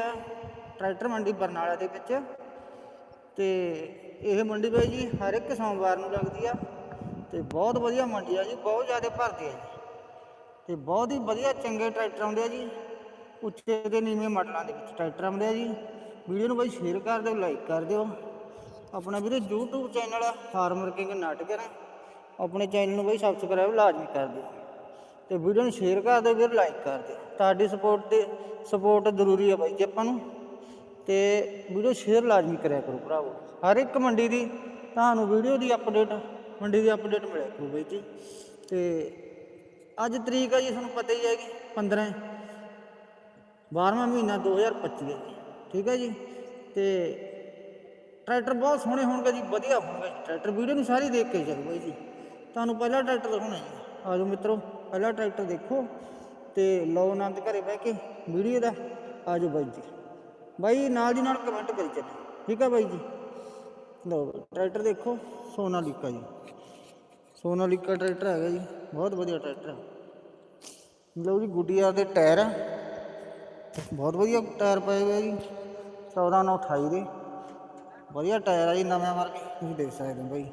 Tractor ਮੰਡੀ ਬਰਨਾਲਾ ਦੇ ਵਿੱਚ। ਤੇ ਇਹ ਮੰਡੀ ਬਾਈ ਜੀ ਹਰ ਇੱਕ ਸੋਮਵਾਰ ਨੂੰ ਲੱਗਦੀ ਆ। ਤੇ ਬਹੁਤ ਵਧੀਆ ਮੰਡੀ ਆ ਜੀ, ਬਹੁਤ ਜ਼ਿਆਦਾ ਭਰਦੀ ਆ ਜੀ। ਤੇ ਬਹੁਤ ਹੀ ਵਧੀਆ ਚੰਗੇ ਟਰੈਕਟਰ ਆਉਂਦੇ ਆ ਜੀ। ਉੱਚੇ ਤੇ ਨੀਵੇਂ ਮਾਡਲਾਂ ਦੇ ਵਿੱਚ ਟਰੈਕਟਰ ਆਉਂਦੇ ਆ ਜੀ। ਵੀਡੀਓ ਨੂੰ ਬਾਈ ਸ਼ੇਅਰ ਕਰ ਦਿਓ, ਲਾਈਕ ਕਰ ਦਿਓ। ਆਪਣਾ ਵੀਰੇ YouTube ਚੈਨਲ ਆ ਫਾਰਮਰ ਕਿੰਗ ਨਾਟਕਰ ਆਪਣੇ ਚੈਨਲ ਨੂੰ ਬਾਈ ਸਬਸਕ੍ਰਾਈਬ ਲਾਜ਼ਮੀ ਕਰ ਦਿਓ। ਤੇ ਵੀਡੀਓ ਨੂੰ ਸ਼ੇਅਰ ਕਰ ਦਿਓ, ਵੀਰ ਲਾਈਕ ਕਰ ਦਿਓ। ਤੁਹਾਡੀ ਸਪੋਰਟ ਤੇ ਸਪੋਰਟ ਜ਼ਰੂਰੀ ਹੈ ਬਾਈ ਜੀ ਆਪਾਂ ਨੂੰ। ਤੇ ਵੀਡੀਓ ਸ਼ੇਅਰ ਲਾਜ਼ਮੀ ਕਰਿਆ ਕਰੋ ਭਰਾਵੋ। ਹਰ ਇੱਕ ਮੰਡੀ ਦੀ ਤੁਹਾਨੂੰ ਵੀਡੀਓ ਦੀ ਅਪਡੇਟ ਮੰਡੀ ਦੀ ਅਪਡੇਟ ਮਿਲਿਆ ਕਰੂ ਬਾਈ ਜੀ। ਤੇ ਅੱਜ ਤਰੀਕ ਆ ਜੀ, ਤੁਹਾਨੂੰ ਪਤਾ ਹੀ ਹੈਗੀ ਕਿ 15 12ਵਾਂ ਮਹੀਨਾ 2025 ਹੈ ਜੀ। ਠੀਕ ਹੈ ਜੀ? ਤੇ ਟਰੈਕਟਰ ਬਹੁਤ ਸੋਹਣੇ ਹੋਣਗੇ ਜੀ, ਵਧੀਆ ਹੋਣਗੇ। ਟਰੈਕਟਰ ਵੀਡੀਓ ਨੂੰ ਸਾਰੀ ਦੇਖ ਕੇ ਚੱਲੋ ਬਾਈ ਜੀ। ਤੁਹਾਨੂੰ ਪਹਿਲਾ ਟਰੈਕਟਰ ਦਿਖਾਉਣਾ ਜੀ। ਆਜੋ ਮਿੱਤਰੋ, ਪਹਿਲਾ ਟਰੈਕਟਰ ਦੇਖੋ। ਤੇ ਲਓ ਆਨੰਦ, ਘਰੇ ਬਹਿ ਕੇ ਵੀਡੀਓ ਦਾ, ਆਜੋ ਬਾਈ ਜੀ। ਬਾਈ, ਨਾਲ ਦੀ ਨਾਲ ਕਮੈਂਟ ਕਰੀ ਚੱਲੋ। ਠੀਕ ਆ ਬਾਈ ਜੀ? ਲਓ, ਟਰੈਕਟਰ ਦੇਖੋ ਸੋਨਾ ਲੀਕਾ ਜੀ। ਸੋਨਾ ਲੀਕਾ ਟਰੈਕਟਰ ਹੈਗਾ ਜੀ, ਬਹੁਤ ਵਧੀਆ ਟਰੈਕਟਰ ਲਓ ਜੀ, ਗੁੱਡੀਆ ਦੇ ਟਾਇਰ ਆ। ਬਹੁਤ ਵਧੀਆ ਟਾਇਰ ਪਏ ਹੋਏ ਜੀ 14 ਨੂੰ 28 ਦੇ। ਵਧੀਆ ਟਾਇਰ ਆ ਜੀ, ਨਵੇਂ ਮਾਰਕੇ ਤੁਸੀਂ ਦੇਖ ਸਕਦੇ ਹੋ ਬਾਈ।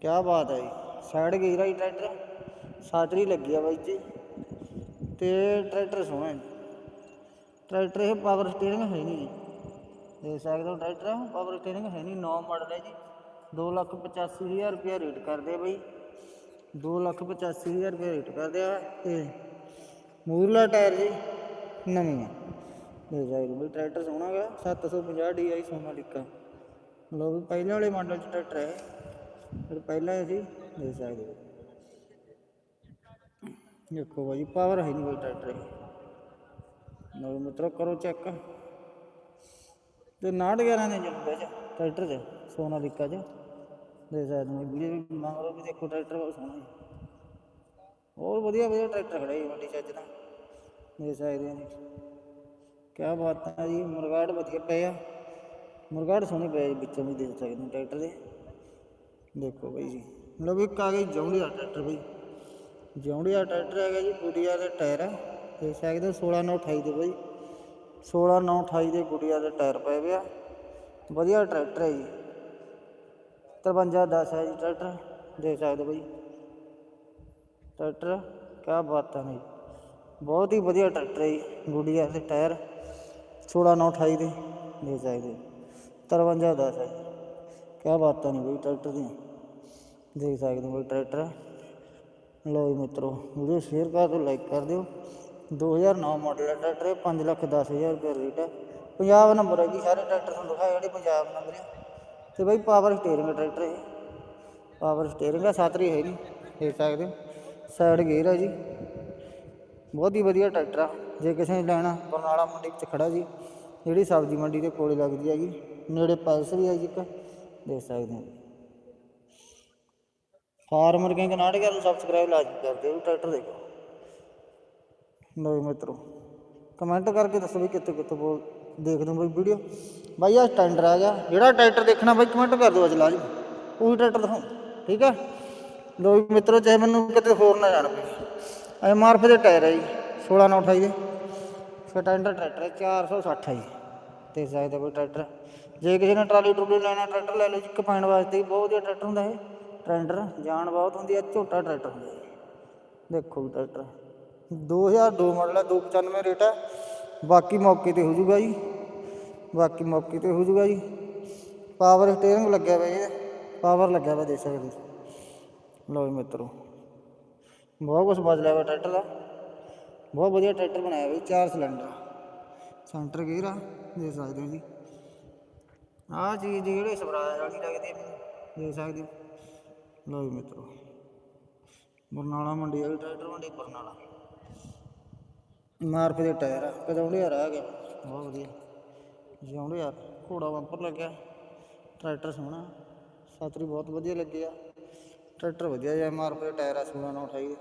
ਕੀ ਬਾਤ ਹੈ ਜੀ ਸਾਈਡ ਗਈ ਆ ਜੀ ਟਰੈਕਟਰ, ਸਾਤਰੀ ਲੱਗੀ ਆ ਬਾਈ ਜੀ। ਤੇ ਟਰੈਕਟਰ ਸੋਹਣਾ ਹੈ ਜੀ। ਟਰੈਕਟਰ ਇਹ ਪਾਵਰ ਸਟੀਅਰਿੰਗ ਹੈ ਨਹੀਂ ਜੀ। ਦੇਖ ਸਕਦੇ ਹੋ ਟਰੈਕਟਰ ਪਾਵਰ ਸਟੀਅਰਿੰਗ ਹੈ ਨਹੀਂ, ਨੌ ਮਾਡਲ ਹੈ ਜੀ। 285000 ਰੁਪਏ ਰੇਟ ਕਰਦੇ ਆ ਬਾਈ। 285000 ਰੁਪਏ ਰੇਟ ਕਰਦੇ ਆ ਤੇ ਮੂਰਲਾ ਟਾਇਰ ਜੀ, ਨਵੀਂ ਆ। ਦੇ ਜਾਏਗਾ ਬਈ ਟਰੈਕਟਰ ਸੋਹਣਾ ਗਾ 750 DI ਸੋਨਾਲੀਕਾ ਲੋ ਵੀ ਪਹਿਲੇ ਵਾਲੇ ਮਾਡਲ ਚ ਟਰੈਕਟਰ ਹੈ। ਫਿਰ ਪਹਿਲਾਂ ਅਸੀਂ ਦੇ ਸਕਦੇ ਹੋ। ਦੇਖੋ ਬਾਈ ਪਾਵਰ ਹੈ ਨਹੀਂ ਕੋਈ ਟਰੈਕਟਰ ਇਹ। ਲੋ ਮਿੱਤਰੋ, ਕਰੋ ਚੈੱਕ ਤੇ 911 ਨੇ ਜਨ ਵਿੱਚ ਟਰੈਕਟਰ ਚ ਸੋਨਾਲੀਕਾ ਚ ਦੇ ਸਕਦੇ ਹੋ ਵੀਡੀਓ ਵੀ ਮੰਗਰੋ ਵੀ ਦੇਖੋ ਟਰੈਕਟਰ ਬਹੁਤ ਸੋਹਣਾ ਹੈ ਹੋਰ ਵਧੀਆ ਵਧੀਆ ਟਰੈਕਟਰ ਖੜੇ ਜੀ ਵੱਡੀ ਚੱਜ ਦਾ ਦੇ ਸਕਦੇ ਹੋ ਜੀ ਕਿਆ ਬਾਤ ਹੈ ਜੀ, ਮੁਰਗਾੜ ਵਧੀਆ ਪਏ ਆ। ਮੁਰਗਾੜ ਸੋਹਣੇ ਪਏ ਜੀ, ਵਿੱਚੋਂ ਵੀ ਦੇਖ ਸਕਦੇ ਹੋ ਟਰੈਕਟਰ ਦੇ। ਦੇਖੋ ਬਈ ਜੀ। ਮਤਲਬ ਇੱਕ ਆ ਗਈ ਜੌਂਡੀਆ ਟਰੈਕਟਰ ਬਈ। ਜੌਂਡੀਆ ਟਰੈਕਟਰ ਹੈਗਾ ਜੀ ਗੁੜੀਆ ਦੇ ਟਾਇਰ ਆ। ਦੇਖ ਸਕਦੇ ਹੋ 16 9 28 ਦੇ ਬਾਈ। 16 9 28 ਦੇ ਗੁੜੀਆ ਦੇ ਟਾਇਰ ਪਏ ਵੇ ਵਧੀਆ ਟਰੈਕਟਰ ਹੈ ਜੀ। 53 10 ਹੈ ਜੀ ਟਰੈਕਟਰ। ਦੇਖ ਸਕਦੇ ਹੋ ਬਈ। ਟਰੈਕਟਰ, ਕਿਆ ਬਾਤਾਂ ਨੇ ਬਹੁਤ ਹੀ ਵਧੀਆ ਟਰੈਕਟਰ ਹੈ ਜੀ ਗੁੜੀਆ ਦੇ ਟਾਇਰ। 16 9 28 ਦੇ ਦੇਖ ਸਕਦੇ। 53 10 ਹੈ ਕਿਆ ਬਾਤਾਂ ਨੇ ਬਾਈ ਟਰੈਕਟਰ ਦੀਆਂ। ਦੇਖ ਸਕਦੇ ਹੋ ਬਈ ਟਰੈਕਟਰ। ਲਓ ਜੀ ਮਿੱਤਰੋ, ਵੀਡੀਓ ਸ਼ੇਅਰ ਕਰ ਦਿਓ ਲਾਈਕ ਕਰ ਦਿਓ। 2009 ਮਾਡਲ ਹੈ ਟਰੈਕਟਰ ਇਹ 5 ਲੱਖ 10 ਹਜ਼ਾਰ ਰੁਪਏ ਰੇਟ ਹੈ ਪੰਜਾਬ ਨੰਬਰ ਹੈ ਜੀ, ਸਾਰੇ ਟਰੈਕਟਰ ਤੁਹਾਨੂੰ ਦਿਖਾਏ, ਜਿਹੜੇ ਪੰਜਾਬ ਨੰਬਰ ਹੈ ਤੇ ਬਈ ਪਾਵਰ ਸਟੀਅਰਿੰਗ ਟਰੈਕਟਰ ਇਹ। ਪਾਵਰ ਸਟੀਅਰਿੰਗ ਆ ਸਾਤਰੀ ਹੈ ਨਹੀਂ ਦੇਖ ਸਕਦੇ ਹੋ। ਸਾਈਡ ਗੇਅਰ ਹੈ ਜੀ। ਬਹੁਤ ਹੀ ਵਧੀਆ ਟਰੈਕਟਰ ਆ। ਜੇ ਕਿਸੇ ਨੇ ਲੈਣਾ, ਬਰਨਾਲਾ ਮੰਡੀ ਵਿੱਚ ਖੜਾ ਜੀ। ਜਿਹੜੀ ਸਬਜ਼ੀ ਮੰਡੀ ਦੇ ਕੋਲੇ ਲੱਗਦੀ ਹੈਗੀ ਨੇੜੇ ਪੈਲਸ ਵੀ ਹੈ ਜੀ ਇੱਕ, ਦੇਖ ਸਕਦੇ ਹੋ। ਫਾਰਮਰ ਕਿੰਗ ਨਾਟਕਾ ਨੂੰ ਸਬਸਕ੍ਰਾਈਬ ਲਾਜ਼ਮੀ ਕਰ ਦਿਓ ਟਰੈਕਟਰ ਦੇਖੋ। ਲਓ ਜੀ ਮਿੱਤਰੋ ਕਮੈਂਟ ਕਰਕੇ ਦੱਸੋ ਵੀ ਕਿੱਥੇ ਕਿੱਥੇ ਬੋਲ ਦੇਖਦੇ ਹੋ ਬਈ ਵੀਡੀਓ ਬਾਈ ਆ ਟੈਂਡਰ ਆ ਗਿਆ। ਜਿਹੜਾ ਟਰੈਕਟਰ ਦੇਖਣਾ ਬਾਈ ਕਮੈਂਟ ਕਰ ਦਿਓ ਅੱਜ ਲਾਜ਼ਮੀ ਉਹੀ ਟਰੈਕਟਰ ਦਿਖਾਓ, ਠੀਕ ਹੈ ਲੋ ਜੀ ਮਿੱਤਰੋ, ਚਾਹੇ ਮੈਨੂੰ ਕਿਤੇ ਹੋਰ ਨਾ ਜਾਣ ਪਏ ਐਮ ਆਰ ਐਫ ਦੇ ਟਾਇਰ ਹੈ ਜੀ 16 ਨਾਲ 28 ਦੇ। ਸਟੈਂਡਰ ਟਰੈਕਟਰ ਹੈ 460 ਹੈ ਜੀ। ਤੇ ਸਕਦੇ ਕੋਈ ਟਰੈਕਟਰ ਜੇ ਕਿਸੇ ਨੇ ਟਰਾਲੀ ਟਰੂਲੀ ਲੈਣਾ ਟਰੈਕਟਰ ਲੈ ਲਓ ਜੀ, ਇੱਕ ਕਪਾਈਨ ਵਾਸਤੇ ਵੀ ਬਹੁਤ ਵਧੀਆ ਟਰੈਕਟਰ ਹੁੰਦਾ ਇਹ। ਟਰੈਂਡਰ ਜਾਨ ਬਹੁਤ ਹੁੰਦੀ ਹੈ ਝੋਟਾ ਟਰੈਕਟਰ ਹੁੰਦਾ ਜੀ। ਦੇਖੋ ਜੀ ਟਰੈਕਟਰ। 2002 ਮਾਡਲ ਹੈ 295 ਰੇਟ ਹੈ ਬਾਕੀ ਮੌਕੇ ਤੇ ਹੋ ਜੂਗਾ ਜੀ। ਬਾਕੀ ਮੌਕੇ ਤੇ ਹੋ ਜੂਗਾ ਜੀ। ਪਾਵਰ ਸਟੀਅਰਿੰਗ ਲੱਗਿਆ ਹੋਇਆ ਜੀ। ਪਾਵਰ ਲੱਗਿਆ ਹੋਇਆ ਦੇਖ ਸਕਦੇ ਹੋ। ਲਓ ਜੀ ਮਿੱਤਰੋ। ਬਹੁਤ ਕੁਝ ਬਦਲਿਆ ਹੋਇਆ ਟਰੈਕਟਰ ਦਾ। ਬਹੁਤ ਵਧੀਆ ਟਰੈਕਟਰ ਬਣਾਇਆ ਹੋਇਆ ਚਾਰ ਸਿਲੰਡਰ। ਸੈਂਟਰ ਗੇਅਰ ਆ, ਦੇਖ ਸਕਦੇ ਹੋ ਜੀ। ਆਹ ਚੀਜ਼ ਜਿਹੜੇ ਸਵਰਾਜ ਵਾਲੀ ਲੱਗਦੀ ਹੈ ਦੇਖ ਸਕਦੇ ਹੋ। ਲਓ ਜੀ ਮਿੱਤਰੋ। ਬਰਨਾਲਾ ਮੰਡੀ ਵਾਲੀ ਟਰੈਕਟਰ ਮੰਡੀ, ਬਰਨਾਲਾ। ਮਾਰਫ ਦੇ ਟਾਇਰ ਆ ਕਦੌਂਡੇ ਆ ਰਹਿ ਗਿਆ। ਬਹੁਤ ਵਧੀਆ। ਜਿਉਂਦੇ ਯਾਰ ਘੋੜਾ ਬੰਪਰ ਲੱਗਿਆ। ਟਰੈਕਟਰ ਸੋਹਣਾ। ਸਾਤਰੀ ਬਹੁਤ ਵਧੀਆ ਲੱਗੇ ਆ। ਟਰੈਕਟਰ ਵਧੀਆ ਜਿਹਾ ਮਾਰਫ ਦੇ ਟਾਇਰ ਆ 16 ਨਾਲ 28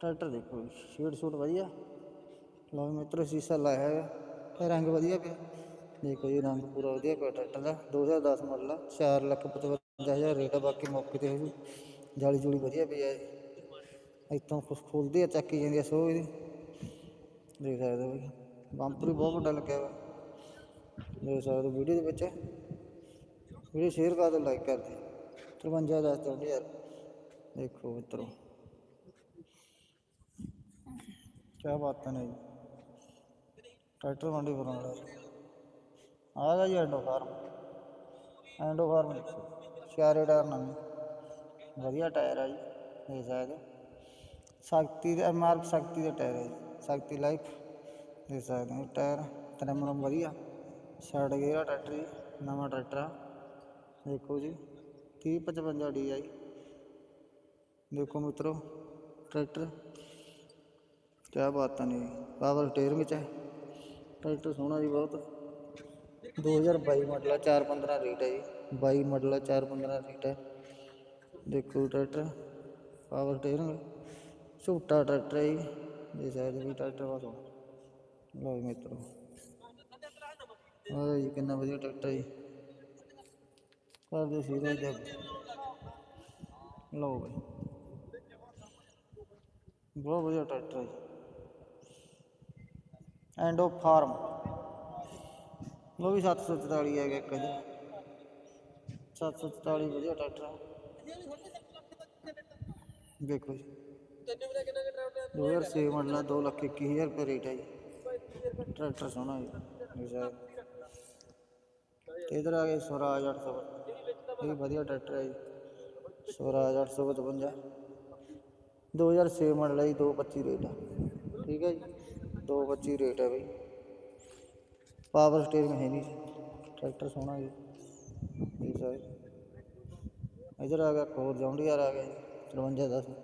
ਟਰੈਕਟਰ ਦੇਖੋ ਸ਼ੀਟ ਸ਼ੂਟ ਵਧੀਆ। ਲਓ ਮਿੱਤਰੋ, ਸੀਸਾ ਲਾਇਆ ਹੈਗਾ ਇਹ ਰੰਗ ਵਧੀਆ ਪਿਆ। ਦੇਖੋ ਜੀ, ਰੰਗ ਪੂਰਾ ਵਧੀਆ ਪਿਆ ਟਰੈਕਟਰ ਦਾ। 2010 ਮਾਡਲ ਆ 4 ਲੱਖ 55000 ਰੇਟ ਆ, ਬਾਕੀ ਮੌਕੇ ਤੇ ਹੋ ਜਾਲੀ ਜੂਲੀ ਵਧੀਆ ਪਈ ਆ ਇੱਥੋਂ ਕੁਛ ਖੋਲਦੇ ਆ, ਚੱਕੀ ਜਾਂਦੀ ਆ ਸੋ ਇਹਦੀ। ਦੇਖ ਸਕਦੇ ਹੋ ਬਈ ਬੰਪਰ ਵੀ ਬਹੁਤ ਵੱਡਾ ਲੱਗਿਆ ਵਾ। ਦੇਖ ਸਕਦੇ ਹੋ ਵੀਡੀਓ ਦੇ ਵਿੱਚ। ਵੀਡੀਓ ਸ਼ੇਅਰ ਕਰ ਦਿਓ ਲਾਈਕ ਕਰ ਦਿਓ। 53 ਦੱਸ ਦਿਓ ਯਾਰ ਦੇਖੋ ਮਿੱਤਰੋ। ਕਿਆ ਬਾਤਾਂ ਨੇ ਜੀ। ਟਰੈਕਟਰ ਮੰਡੀ ਬਣਾਉਣਾ ਆ ਗਿਆ ਜੀ ਐਂਡੋ ਫਾਰਮ। ਐਂਡੋ ਫਾਰਮ। ਦੇਖੋ ਚਾਰੇ ਟਾਇਰ ਨਵੇਂ ਵਧੀਆ ਟਾਇਰ ਆ ਜੀ, ਦੇਖ ਸਕਦੇ ਹੋ। ਸ਼ਕਤੀ ਦੇ, ਮਾਰਕ ਸ਼ਕਤੀ ਦੇ ਟਾਇਰ ਹੈ ਜੀ, ਸ਼ਕਤੀ ਲਾਈਫ, ਦੇਖ ਸਕਦੇ ਹੋ। ਟਾਇਰ ਤਨਮਨ ਵਧੀਆ। ਛੱਡ ਗੇਅਰ ਟਰੈਕਟਰ ਜੀ, ਨਵਾਂ ਟਰੈਕਟਰ ਆ। ਦੇਖੋ ਜੀ 3055 ਡੀ ਆ ਜੀ ਦੇਖੋ ਮਿੱਤਰੋ, ਟਰੈਕਟਰ। ਕਿਆ ਬਾਤਾਂ ਨੇ ਪਾਵਰ ਸਟੀਅਰਿੰਗ ਚ ਹੈ। ਟਰੈਕਟਰ ਸੋਹਣਾ ਜੀ ਬਹੁਤ। 2022 ਮਾਡਲ ਆ 415 ਰੇਟ ਹੈ ਜੀ। 22 ਮਾਡਲ ਆ 415 ਰੇਟ ਹੈ ਦੇਖੋ ਟਰੈਕਟਰ ਪਾਵਰ ਸਟੀਅਰਿੰਗ ਛੋਟਾ ਟਰੈਕਟਰ ਹੈ ਜੀ ਦੇ ਸਕਦੇ ਵੀ ਟਰੈਕਟਰ ਬਹੁਤ ਸੋਹਣਾ। ਲਓ ਜੀ ਮਿੱਤਰੋ। ਆਹ ਜੀ, ਕਿੰਨਾ ਵਧੀਆ ਟਰੈਕਟਰ ਜੀ। ਕਰਦੇ ਸੀ ਜੀ ਲਓ ਬਈ। ਬਹੁਤ ਵਧੀਆ ਟਰੈਕਟਰ ਹੈ ਜੀ। Indo Farm. ਉਹ ਵੀ 744 ਹੈਗਾ ਇੱਕ ਜੀ 744 ਵਧੀਆ ਟਰੈਕਟਰ ਆ ਦੇਖੋ ਜੀ 2006 ਮਾਡਲ ਆ 2 ਲੱਖ 21000 ਰੁਪਏ ਰੇਟ ਹੈ ਜੀ ਟਰੈਕਟਰ ਸੋਹਣਾ ਜੀ ਦੇਖ ਸਕਦੇ ਤੇ ਇਧਰ ਆ ਗਿਆ ਸਵਰਾਜ 800 ਇਹ ਵੀ ਵਧੀਆ ਟਰੈਕਟਰ ਹੈ ਜੀ ਸਵਰਾਜ 855 2006 ਮਾਡਲ ਹੈ ਜੀ 225 ਰੇਟ ਆ ਠੀਕ ਹੈ ਜੀ 225 ਰੇਟ ਹੈ ਬਈ ਪਾਵਰ ਸਟੀਅਰਿੰਗ ਹੈ ਨਹੀਂ ਟਰੈਕਟਰ ਸੋਹਣਾ ਜੀ ਦੇਖ ਸਕਦੇ ਇਧਰ ਆ ਗਿਆ ਕੋਰ ਜੌਂਡੀਆਰ ਆ ਗਿਆ ਜੀ 5310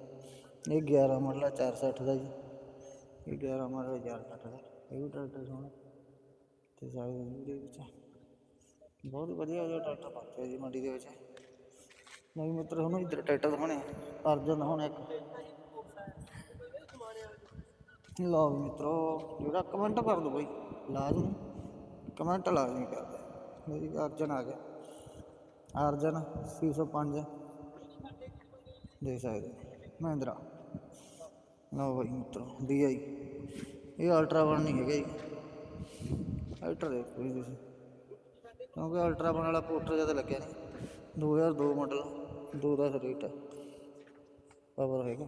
ਇਹ 11 ਮਾਡਲ ਆ 460 ਦਾ ਜੀ ਇਹ 11 ਮਾਡਲ 460 ਦਾ ਇਹ ਵੀ ਟਰੈਕਟਰ ਸੋਹਣਾ ਤੇ ਸਾਰੇ ਵੀਡੀਓ ਵਿੱਚ ਬਹੁਤ ਵਧੀਆ ਜਿਹਾ ਟਰੈਕਟਰ ਪਾਤੇ ਜੀ ਮੰਡੀ ਦੇ ਵਿੱਚ ਨਹੀਂ ਮਿੱਤਰ ਹੁਣ ਇੱਧਰ ਟਰੈਕਟਰ ਦਿਖਾਉਣੇ ਆ। ਅਰਜਨ ਹੁਣ ਇੱਕ ਲਓ ਵੀ ਮਿੱਤਰੋ ਜਿਹੜਾ ਕਮੈਂਟ ਕਰ ਦੋ ਬਈ ਲਾਜ਼ਮੀ ਕਮੈਂਟ ਲਾਜ਼ਮੀ ਕਰ ਦਿਓ ਮੇਰੀ ਅਰਜਨ ਆ ਗਿਆ ਅਰਜਨ 605 ਦੇਖ ਸਕਦੇ ਹੋ। ਮਹਿੰਦਰਾ। ਲਓ ਬਈ ਮਿੱਤਰੋ DI ਇਹ ਅਲਟਰਾ ਵਨ ਨਹੀਂ ਹੈਗਾ ਜੀ। ਅਲਟਰਾ ਦੇਖੋ ਜੀ ਤੁਸੀਂ। ਕਿਉਂਕਿ ਅਲਟਰਾ ਵਨ ਵਾਲਾ ਪੋਸਟਰ ਜ਼ਿਆਦਾ ਲੱਗਿਆ ਨਹੀਂ। 2002 ਮਾਡਲ 2010 ਰੇਟ ਹੈ। ਪਾਵਰ ਹੈਗਾ।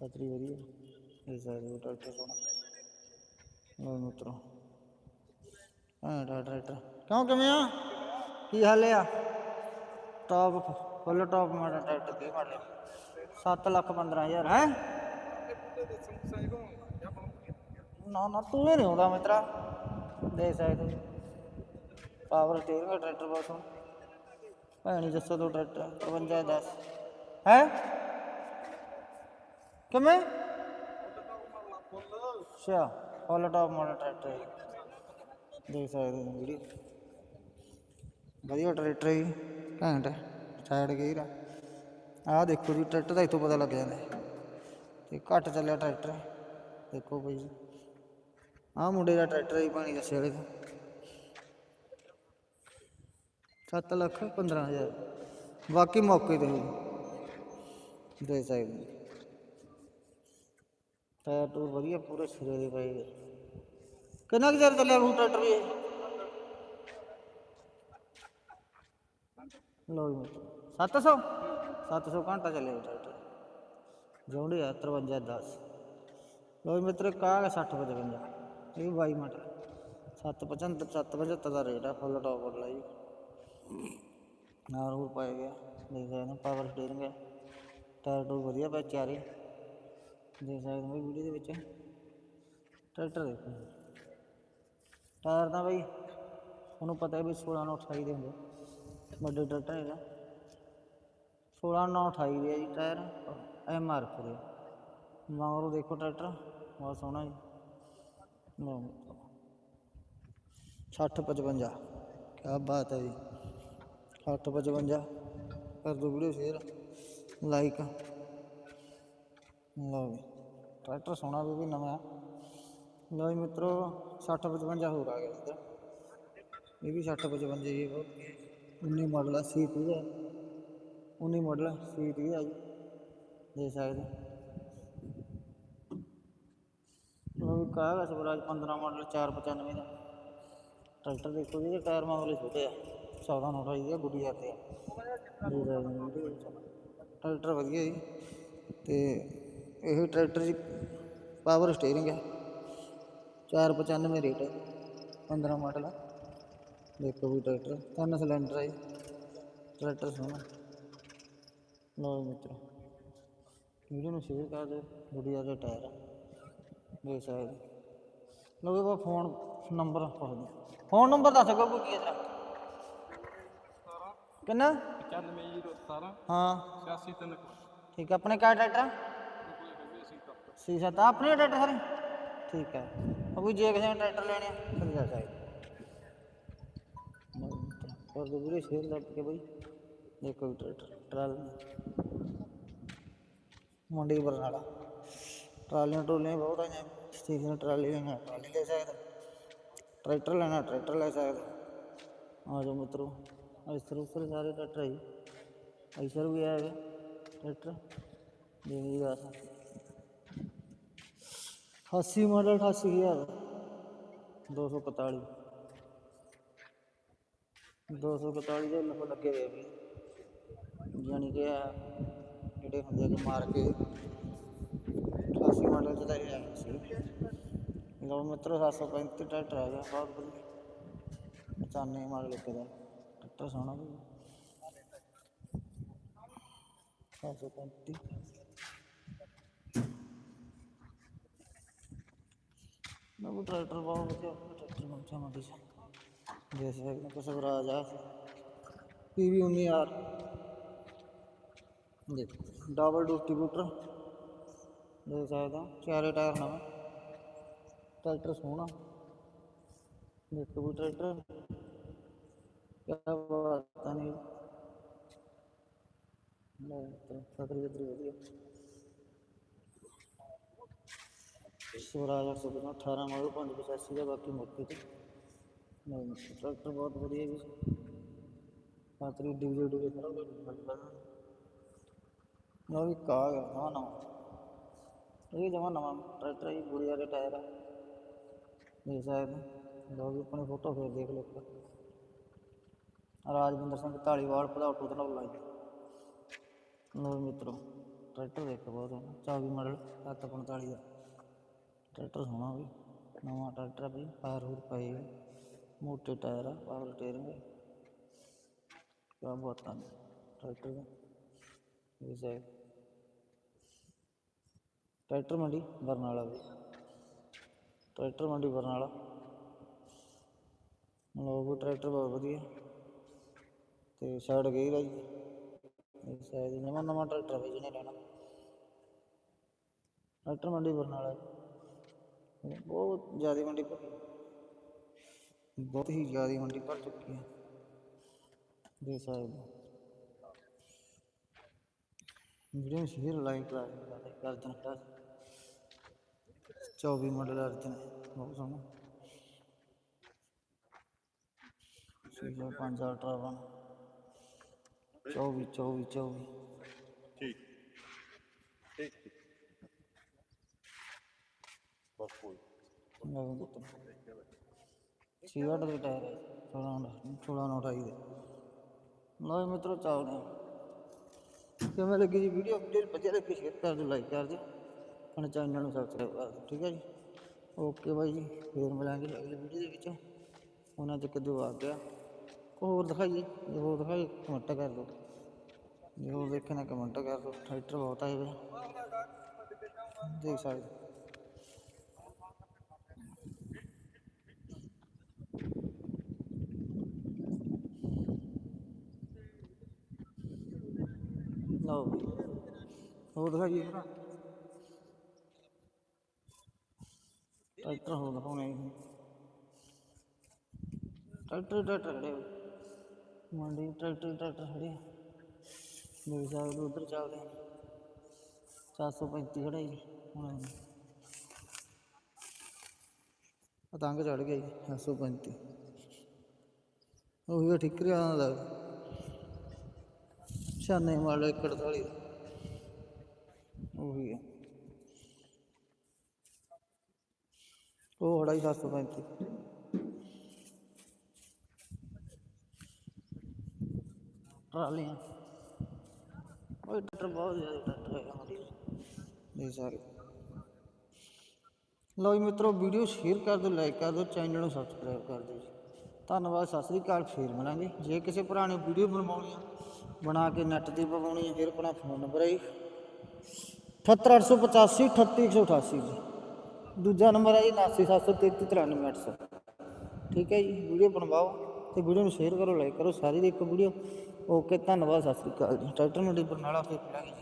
ਪਤਰੀ ਵਧੀਆ। ਇਹ ਸਾਰੇ ਟਰੈਕਟਰ ਸੋਹਣਾ। ਲਓ ਮਿੱਤਰੋ। ਹਾਂ ਟਰੈਕਟਰ ਕਿਉਂ, ਕਿਵੇਂ ਆ? ਕੀ ਹਾਲ ਆ? Top full top model tractor ਦੇ ਮਾਡਲ। 7 ਲੱਖ 15000 ਹੈ? ਨਾ ਨਾ, ਤੂੰ ਹੀ ਨਹੀਂ ਆਉਂਦਾ ਮਿੱਤਰਾ। ਦੇ ਸਕਦੇ ਪਾਵਰ ਸਟੀਅਰਿੰਗ ਦਾ ਟਰੈਕਟਰ ਬਹੁਤ ਸੋਹਣਾ ਭੈਣੀ ਦੱਸੋ ਦੋ ਟਰੈਕਟਰ 52 10 ਹੈ? ਕਿਵੇਂ? ਅੱਛਾ ਫੁੱਲ ਟਾਪ ਮਾਡਲ ਟਰੈਕਟਰ ਹੈ। ਦੇਖ ਸਕਦੇ ਹੋ, ਵੀਡੀਓ। ਵਧੀਆ ਟਰੈਕਟਰ ਹੈ ਜੀ, ਘੈਂਟ ਸਾਈਡ ਗੇਅਰ ਆ। ਆਹ ਦੇਖੋ ਜੀ, ਟਰੈਕਟਰ ਦਾ ਇੱਥੋਂ ਪਤਾ ਲੱਗ ਜਾਂਦਾ ਤੇ ਘੱਟ ਚੱਲਿਆ ਟਰੈਕਟਰ ਦੇਖੋ ਬਈ ਜੀ, ਆਹ ਮੁੰਡੇ ਦਾ ਟਰੈਕਟਰ ਹੀ ਪਾਣੀ ਦੱਸਿਆ ਵਾਲੇ ਦਾ 7 ਲੱਖ 15000 ਬਾਕੀ ਮੌਕੇ ਤੇ ਦੇ ਸਕਦੇ ਟਾਇਰ ਟੂਰ ਵਧੀਆ ਪੂਰੇ ਸਿਰੇ ਦੇ ਪਏ ਕਿੰਨਾ ਕੁ ਚਿਰ ਚੱਲਿਆ ਉਹ ਟਰੈਕਟਰ ਵੀ ਇਹ? ਲਓ ਜੀ। 700 700 ਘੰਟਾ ਚੱਲਿਆ ਟਰੈਕਟਰ ਜੌਂਡੀ ਆ 53 10 ਲਓ ਜੀ ਮਿੱਤਰ ਕਾ 60 55 ਇਹ ਵੀ 22 ਮਿੰਟ 775 775 ਦਾ ਰੇਟ ਆ, ਫੁੱਲ ਟੌਪ ਵਾਲਾ ਜੀ। ਨਾਲ ਹੋਰ ਪਾਇਆ ਗਿਆ। ਦੇਖ ਸਕਦੇ ਹੋ ਪਾਵਰ ਸਟੀਅਰਿੰਗ ਹੈ। ਟਾਇਰ ਟੂ ਵਧੀਆ ਪਏ ਚਾਰੇ ਦੇਖ ਸਕਦੇ ਹੋ ਵੀਡੀਓ ਦੇ ਵਿੱਚ। ਟਰੈਕਟਰ ਦੇਖੋ ਟਾਇਰ ਤਾਂ ਬਈ ਉਹਨੂੰ ਪਤਾ ਹੈ ਵੀ 16 ਨੂੰ 28 ਦੇ ਹੁੰਦੇ। ਵੱਡੇ ਟਰੈਕਟਰ ਹੈਗਾ 16 ਨਾਲ 28 ਦੇ ਆ ਜੀ ਟਾਇਰ ਐਮ ਆਰ ਐਫ ਦੇ ਮਗਰੋਂ ਦੇਖੋ ਟਰੈਕਟਰ ਬਹੁਤ ਸੋਹਣਾ ਜੀ। ਲਓ 60 55 ਕੀ ਬਾਤ ਹੈ ਜੀ। 60 55 ਕਰ ਦੋ ਵੀਡੀਓ ਸ਼ੇਅਰ ਲਾਈਕ ਲਓ ਜੀ। ਟਰੈਕਟਰ ਸੋਹਣਾ ਵੀ ਵੀ ਨਵਾਂ। ਲਓ ਜੀ ਮਿੱਤਰੋ 60 55 ਹੋਰ ਆ ਗਿਆ ਇੱਧਰ। ਇਹ ਵੀ 60 55 ਜੀ ਬਹੁਤ 19 ਮਾਡਲ ਆ ਸੀ 30 ਹੈ 19 ਮਾਡਲ ਸੀ 30 ਆ ਜੀ। ਦੇ ਸਕਦੇ ਹੋ। ਲਓ ਜੀ ਸਵਰਾਜ 15 ਮਾਡਲ 495 ਦਾ। ਟਰੈਕਟਰ ਦੇਖੋ ਜੀ ਟਾਇਰ ਮਾਮਲੇ ਛੋਟੇ ਆ। 14 ਨੋਟ ਆਈ ਆ ਗੁੱਡੀ ਜਾਂਦੇ ਆ। ਸਕਦੇ ਟਰੈਕਟਰ ਵਧੀਆ ਜੀ। ਤੇ ਇਹ ਟਰੈਕਟਰ ਜੀ ਪਾਵਰ ਸਟੀਅਰਿੰਗ ਹੈ 495 ਰੇਟ ਹੈ 15 ਮਾਡਲ ਆ। ਦੇਖੋ ਵੀ ਟਰੈਕਟਰ ਤਿੰਨ ਸਿਲੰਡਰ ਹੈ। ਟਰੈਕਟਰ ਸੋਹਣਾ। ਲਓ ਮਿੱਤਰੋ ਵੀਡੀਓ ਨੂੰ ਸ਼ੇਅਰ ਕਰ ਦਿਓ ਗੁੱਡੀਆ ਦੇ ਟਾਇਰ ਆ। ਦੇਖ ਸਕਦੇ ਇਹ ਬਾ ਫੋਨ ਨੰਬਰ ਪੁੱਛ ਦਿਓ। ਫੋਨ ਨੰਬਰ ਦੱਸ ਗੱਗੂ ਕੀ ਹੈ ਤੇਰਾ ਕਿੰਨਾ 95017 ਹਾਂ। 86 ਠੀਕ ਹੈ ਆਪਣੇ ਕਿਆ ਟਰੈਕਟਰ ਸੀ ਸੱਤ। ਆਪਣੇ ਟਰੈਕਟਰ ਸਾਰੇ? ਠੀਕ ਹੈ ਅਬੂ ਜੇ ਕਿਸੇ ਨੇ ਟਰੈਕਟਰ ਲੈਣੇ ਆ ਫਿਰ ਜਾ ਸਕਦੇ। ਕਰ ਦੋ ਵੀਰੇ ਸ਼ੇਅਰ ਲੱਗ ਕੇ ਬਈ ਦੇਖੋ ਵੀ ਟਰੈਕਟਰ ਟਰਾਲ ਮੰਡੀ ਬਰਨਾਲਾ ਟਰਾਲੀਆਂ ਟੋਲੀਆਂ ਬਹੁਤ ਆਈਆਂ ਸਟੇਸ਼ਨ ਟਰਾਲੀ ਲੈਣਾ ਟਰਾਲੀ ਲੈ ਸਕਦਾ ਟਰੈਕਟਰ ਲੈਣਾ ਟਰੈਕਟਰ ਲੈ ਸਕਦਾ ਆ ਜਾਓ ਮਿੱਤਰੋ ਇਸ ਤਰ੍ਹਾਂ ਸਾਰੇ ਟਰੈਕਟਰ ਹੈ ਜੀ ਆਈਸਰ ਵੀ ਆਇਆ ਹੈ ਟਰੈਕਟਰ ਦੇਵੀ ਦਾ 88 ਮਾਡਲ 88000 241 241 ਦੇ ਲੱਗ ਲੱਗੇ ਹੋਏ ਵੀ। ਜਾਣੀ ਕਿ ਆ ਜਿਹੜੇ ਹੁੰਦੇ ਆ ਕਿ ਮਾਰ ਕੇ 88 ਮਾਡਲ ਚ ਤਾਂ ਇਹ ਆਇਆ ਸੀ। ਲੋ ਮਿੱਤਰੋ 735 ਟਰੈਕਟਰ ਆ ਗਿਆ, ਬਹੁਤ ਵਧੀਆ। 95 ਮਾਡਲ ਇੱਕ ਦਾ। ਟਰੈਕਟਰ ਸੋਹਣਾ ਵੀ 735 ਨਾ ਉਹ ਟਰੈਕਟਰ ਬਹੁਤ ਵਧੀਆ, ਟਰੈਕਟਰ ਨੂੰ ਚਾਹਾਂ ਦੀ ਦੇਖ ਸਕਦੇ ਹੋ ਕਿਸ ਬਰਾਜ ਆ ਪੀਵੀ 19000 ਦੇਖ ਡਬਲ ਡਿਸਟ੍ਰੀਬਿਊਟਰ ਦੇਖ ਸਕਦੇ ਹੋ ਚਾਰੇ ਟਾਇਰ ਨਵਾਂ ਟਰੈਕਟਰ ਸੋਹਣਾ ਦੇਖੋ ਵੀ ਟਰੈਕਟਰ ਕਿਆ ਬਾਤ ਆ ਨਹੀਂ ਲੈ ਤਾਂ ਫਕਰੀ ਜਤਰੀ ਵਧੀਆ ਸਵਰਾਜ 118 ਮਾਡਲ 585 ਦਾ ਬਾਕੀ ਮੌਕੇ ਤੇ ਨਹੀਂ ਟਰੈਕਟਰ ਬਹੁਤ ਵਧੀਆ ਜੀ ਪਾਤਰੀ ਡੀਜੇ ਡੀਜੇ ਸਾਰਾ ਨਾ ਵੀ ਕਾਗ ਹੈ ਨਵਾਂ ਨਵਾਂ ਇਹ ਜਮਾ ਨਵਾਂ ਟਰੈਕਟਰ ਹੈ ਜੀ ਗੁੜੀਆ ਦੇ ਟਾਇਰ ਆ ਦੇਖ ਸਕਦੇ ਹੋ। ਲਓ ਵੀ ਆਪਣੀ ਫੋਟੋ ਫੇਰ ਦੇਖ ਲਓ ਇੱਕ ਵਾਰ। ਰਾਜਵਿੰਦਰ ਸਿੰਘ ਢਾਲੀਵਾਲ ਭਦੌਟੂ ਧਨੌਲਾ ਜੀ ਲਓ ਮਿੱਤਰੋ ਟਰੈਕਟਰ ਦੇਖੋ ਬਹੁਤ ਸੋਹਣਾ 24 ਮਾਡਲ 745 ਦਾ ਟਰੈਕਟਰ ਸੋਹਣਾ ਵੀ ਨਵਾਂ ਟਰੈਕਟਰ ਆ ਵੀ ਪਾਰ ਹੋਰ ਪਏ ਆ। ਮੋਟੇ ਟਾਇਰ ਆ ਪਾਵਰ ਸਟੀਅਰਿੰਗ ਹੈ ਕਿਆ ਬਾਤਾਂ ਨੇ ਟਰੈਕਟਰ ਦਾ ਇਹ ਸੇ ਟਰੈਕਟਰ ਮੰਡੀ ਬਰਨਾਲਾ ਵੀ ਟਰੈਕਟਰ ਮੰਡੀ ਬਰਨਾਲਾ ਲਓ ਵੀ ਟਰੈਕਟਰ ਬਹੁਤ ਵਧੀਆ ਤੇ ਸਾਈਡ ਗਈ ਦਾ ਜੀ ਇਹ ਸਾਈਡ ਨਵਾਂ ਨਵਾਂ ਟਰੈਕਟਰ ਹੈ ਜਿਹਨੇ ਲੈਣਾ ਟਰੈਕਟਰ ਮੰਡੀ ਬਰਨਾਲਾ ਜੀ। ਬਹੁਤ ਜ਼ਿਆਦਾ ਮੰਡੀ ਭਰੀ ਬਹੁਤ ਹੀ ਜ਼ਿਆਦਾ ਮੰਡੀ ਭਰ ਚੁੱਕੀ ਹੈ ਦੇਖ ਸਕਦੇ ਹੋ ਵੀਡੀਓ ਨੂੰ ਸ਼ੇਅਰ ਲਾਈਕ ਕਰ ਕਰ ਦੇਣਾ ਕਰ 24 ਮਾਡਲ ਅਰਜਨ ਬਹੁਤ ਸੋਹਣਾ ਸੀਜ਼ਨ 5 ਅਲਟਰਾ ਵਨ 24 24 24 ਛੇਹਠ ਦੇ ਟਾਇਰ ਹੈ 16 ਨੋਟ 16 ਨੋਟ ਆਈ ਦੇ। ਲਓ ਜੀ ਮਿੱਤਰੋ ਚੱਲਦੇ ਕਿਵੇਂ ਲੱਗੀ ਜੀ ਵੀਡੀਓ ਵੀਡੀਓ ਵਧੀਆ ਲੱਗੀ ਸ਼ੇਅਰ ਕਰ ਦਿਓ ਲਾਈਕ ਕਰ ਦਿਓ। ਆਪਣੇ ਚੈਨਲ ਨੂੰ ਸਬਸਕ੍ਰਾਈਬ ਕਰ ਦਿਓ, ਠੀਕ ਹੈ ਜੀ? ਓਕੇ ਬਾਈ ਜੀ, ਫੇਰ ਮਿਲਾਂਗੇ ਅਗਲੀ ਵੀਡੀਓ ਦੇ ਵਿੱਚ। ਉਹਨਾਂ ਚ ਕਦੋਂ ਆ ਗਿਆ। ਹੋਰ ਦਿਖਾਈਏ? ਜੇ ਹੋਰ ਦਿਖਾਈਏ ਕਮੈਂਟ ਕਰ ਦਿਓ। ਜੇ ਹੋਰ ਦੇਖਣਾ ਕਮੈਂਟ ਕਰ ਦਿਓ। ਟਰੈਕਟਰ ਬਹੁਤ ਆਏ ਵੇ। ਦੇਖ ਸਕਦੇ ਹੋ। ਲਓ ਵੀ। ਹੋਰ ਦਿਖਾਈਏ। ਭਰਾ ਟਰੈਕਟਰ ਹੋਰ ਦਿਖਾਉਣੇ ਜੀ। ਟਰੈਕਟਰ ਟਰੈਕਟਰ ਖੜੇ ਮੰਡੀ ਟਰੈਕਟਰ ਟਰੈਕਟਰ ਖੜੇ ਆ। ਦੇਖ ਸਕਦੇ ਉਧਰ ਚੱਲਦੇ ਆ। 435 ਖੜਾ ਜੀ। ਹੁਣ ਪਤੰਗ ਚੜ ਗਿਆ ਜੀ 735 ਉਹੀ ਠੀਕ ਰਿਹਾ ਦਾ ਛਾਨੇ ਵਾਲੇ 41 ਉਹੀ ਹੈ ਉਹ ਖੜਾ ਜੀ 735 ਟਰਾਲੀਆਂ ਉਹ ਟਰੈਕਟਰ ਬਹੁਤ ਜ਼ਿਆਦਾ ਟਰੈਕਟਰ ਹੈਗਾ ਵਧੀਆ ਇਹ ਸਾਰੇ ਲਓ ਜੀ ਮਿੱਤਰੋ ਵੀਡੀਓ ਸ਼ੇਅਰ ਕਰ ਦਿਓ ਲਾਈਕ ਕਰ ਦਿਓ ਚੈਨਲ ਨੂੰ ਸਬਸਕ੍ਰਾਈਬ ਕਰ ਦਿਓ ਜੀ ਧੰਨਵਾਦ ਸਤਿ ਸ੍ਰੀ ਅਕਾਲ ਫੇਰ ਮਿਲਾਂਗੇ ਜੇ ਕਿਸੇ ਭਰਾ ਨੇ ਵੀਡੀਓ ਬਣਵਾਉਣੀ ਆ ਬਣਾ ਕੇ ਨੈਟ ਤੇ ਪਵਾਉਣੀ ਹੈ, ਫਿਰ ਆਪਣਾ ਫੋਨ ਨੰਬਰ ਹੈ ਜੀ 78885 38188 ਜੀ। ਦੂਜਾ ਨੰਬਰ ਹੈ ਜੀ 89733 ਠੀਕ ਹੈ ਜੀ, ਵੀਡੀਓ ਬਣਵਾਓ ਤੇ ਵੀਡੀਓ ਨੂੰ ਸ਼ੇਅਰ ਕਰੋ ਲਾਈਕ ਕਰੋ। ਸਾਰੀ ਦੇਖੋ ਵੀਡੀਓ। ਓਕੇ, ਧੰਨਵਾਦ, ਸਤਿ ਸ੍ਰੀ ਅਕਾਲ ਜੀ। ਟਰੈਕਟਰ ਮੰਡੀ ਬਰਨਾਲਾ ਫਿਰ ਮਿਲਾਂਗੇ ਜੀ।